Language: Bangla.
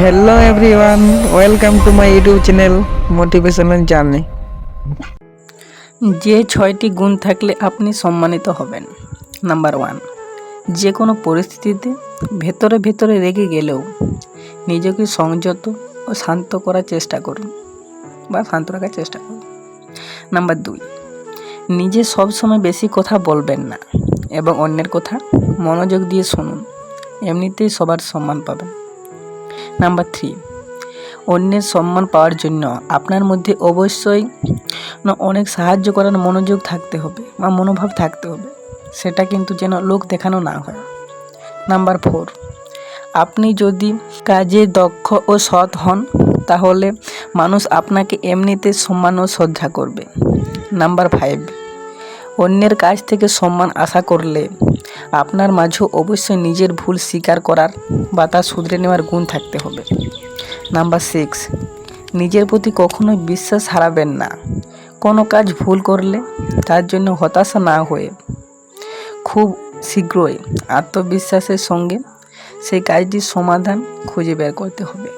Hello everyone welcome to my YouTube channel motivational journey যে ছয়টি গুণ থাকলে আপনি সম্মানিত হবেন। নাম্বার ওয়ান যে কোনো পরিস্থিতিতে ভেতরে ভেতরে রেগে গেলেও নিজেকে সংযত ও শান্ত করার চেষ্টা করুন বা শান্ত রাখার চেষ্টা করুন। নাম্বার দুই, নিজে সবসময় বেশি কথা বলবেন না এবং অন্যের কথা মনোযোগ দিয়ে শুনুন। এমনিতেই সবার সম্মান পাবেন। নাম্বার থ্রি অন্যের সম্মান পাওয়ার জন্য আপনার মধ্যে অবশ্যই অনেক সাহায্য করার মনোযোগ থাকতে হবে বা মনোভাব থাকতে হবে। সেটা কিন্তু যেন লোক দেখানো না হয়। নাম্বার ফোর আপনি যদি কাজে দক্ষ ও সৎ হন, তাহলে মানুষ আপনাকে এমনিতে সম্মান ও শ্রদ্ধা করবে। নাম্বার ফাইভ অন্যের কাছ থেকে সম্মান আশা করলে আপনার মাঝেও অবশ্যই নিজের ভুল স্বীকার করার বা তা শুধরে নেওয়ার গুণ থাকতে হবে। নাম্বার সিক্স নিজের প্রতি কখনোই বিশ্বাস হারাবেন না। কোনো কাজ ভুল করলে তার জন্য হতাশা না হয়ে খুব শীঘ্রই আত্মবিশ্বাসের সঙ্গে সেই কাজটির সমাধান খুঁজে বের করতে হবে।